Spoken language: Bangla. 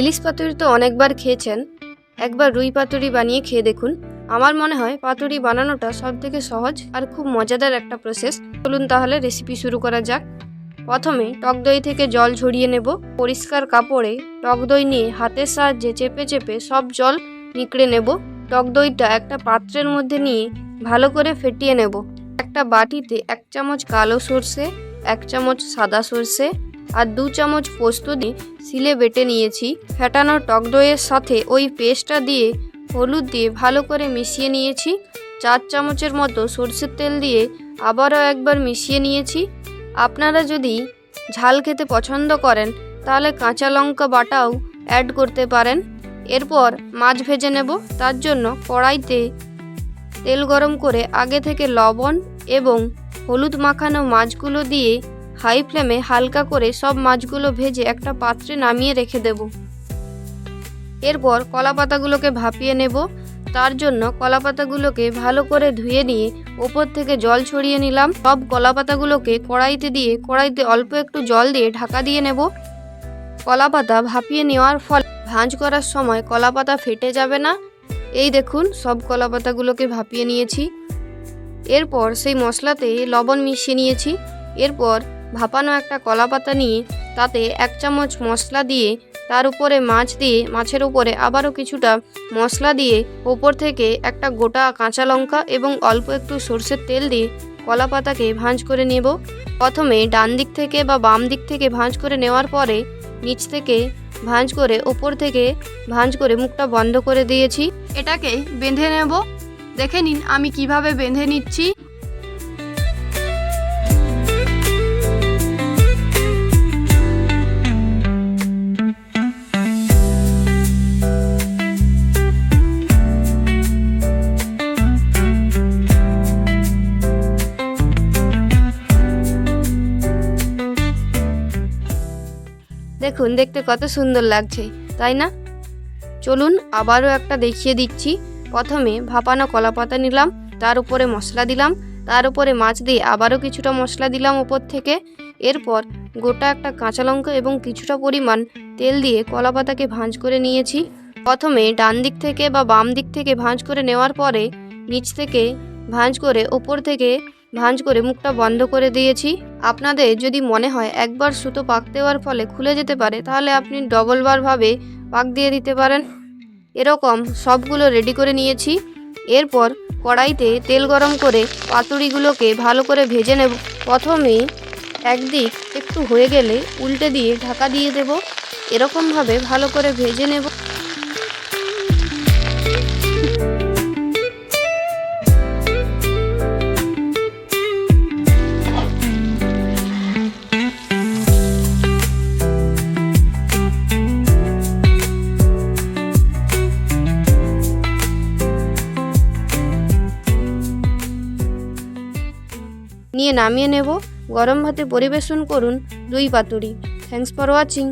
ইলিশ পাতুরি তো অনেকবার খেয়েছেন। একবার রুই পাতুরি বানিয়ে খেয়ে দেখুন। আমার মনে হয় পাতুরি বানানোটা সব থেকে সহজ আর খুব মজাদার একটা প্রসেস চলুন তাহলে রেসিপি শুরু করা যাক। প্রথমে টক দই থেকে জল ঝরিয়ে নেব। পরিষ্কার কাপড়ে টক দই নিয়ে হাতের সাহায্যে চেপে চেপে সব জল নিকড়ে নেব। টক দইটা একটা পাত্রের মধ্যে নিয়ে ভালো করে ফেটিয়ে নেব। একটা বাটিতে এক চামচ কালো সর্ষে, এক চামচ সাদা সর্ষে আর দু চামচ পোস্ত দিয়ে সিলে বেটে নিয়েছি। ফেটানো টক দইয়ের সাথে ওই পেস্টটা দিয়ে হলুদ দিয়ে ভালো করে মিশিয়ে নিয়েছি। চার চামচের মতো সর্ষের তেল দিয়ে আবারও একবার মিশিয়ে নিয়েছি। আপনারা যদি ঝাল খেতে পছন্দ করেন, তাহলে কাঁচা লঙ্কা বাটাও অ্যাড করতে পারেন। এরপর মাছ ভেজে নেব। তার জন্য কড়াইতে তেল গরম করে আগে থেকে লবণ এবং হলুদ মাখানো মাছগুলো দিয়ে হাই ফ্লেমে হালকা করে সব মাছগুলো ভেজে একটা পাত্রে নামিয়ে রেখে দেব। এরপর কলা পাতাগুলোকে ভাপিয়ে নেব। তার জন্য কলা পাতাগুলোকে ভালো করে ধুয়ে নিয়ে ওপর থেকে জল ছড়িয়ে নিলাম। সব কলা পাতাগুলোকে কড়াইতে দিয়ে, কড়াইতে অল্প একটু জল দিয়ে ঢাকা দিয়ে নেব। কলা পাতা ভাপিয়ে নেওয়ার ফলে ভাঁজ করার সময় কলা পাতা ফেটে যাবে না। এই দেখুন, সব কলা পাতাগুলোকে ভাপিয়ে নিয়েছি। এরপর সেই মশলাতে লবণ মিশিয়ে নিয়েছি। এরপর ভাপানো একটা কলা পাতা নিয়ে তাতে এক চামচ মশলা দিয়ে তার উপরে মাছ দিয়ে, মাছের উপরে আবারও কিছুটা মশলা দিয়ে ওপর থেকে একটা গোটা কাঁচা লঙ্কা এবং অল্প একটু সর্ষের তেল দিয়ে কলা পাতাকে ভাঁজ করে নেব। প্রথমে ডান দিক থেকে বা বাম দিক থেকে ভাঁজ করে নেওয়ার পরে নিচ থেকে ভাঁজ করে ওপর থেকে ভাঁজ করে মুখটা বন্ধ করে দিয়েছি। এটাকে বেঁধে নেব। দেখে নিন আমি কীভাবে বেঁধে নিচ্ছি। দেখুন, দেখতে কত সুন্দর লাগছে, তাই না? চলুন আবারও একটা দেখিয়ে দিচ্ছি। প্রথমে ভাপানো কলা পাতা নিলাম, তার উপরে মশলা দিলাম, তার উপরে মাছ দিয়ে আবারও কিছুটা মশলা দিলাম ওপর থেকে। এরপর গোটা একটা কাঁচা লঙ্কা এবং কিছুটা পরিমাণ তেল দিয়ে কলা পাতাকে ভাঁজ করে নিয়েছি। প্রথমে ডান দিক থেকে বা বাম দিক থেকে ভাঁজ করে নেওয়ার পরে নিচ থেকে ভাঁজ করে ওপর থেকে ভাঁজ করে মুখটা বন্ধ করে দিয়েছি। আপনাদের যদি মনে হয় একবার সুতো পাক দেওয়ার ফলে খুলে যেতে পারে, তাহলে আপনি ডবলবারভাবে পাক দিয়ে দিতে পারেন। এরকম সবগুলো রেডি করে নিয়েছি। এরপর কড়াইতে তেল গরম করে পাতুড়িগুলোকে ভালো করে ভেজে নেব। প্রথমে একদিক একটু হয়ে গেলে উল্টে দিয়ে ঢাকা দিয়ে দেব। এরকমভাবে ভালো করে ভেজে নেব। নিয়ে নামিয়ে নেব। গরম ভাতে পরিবেশন করুন দুই পাতুরি। Thanks for watching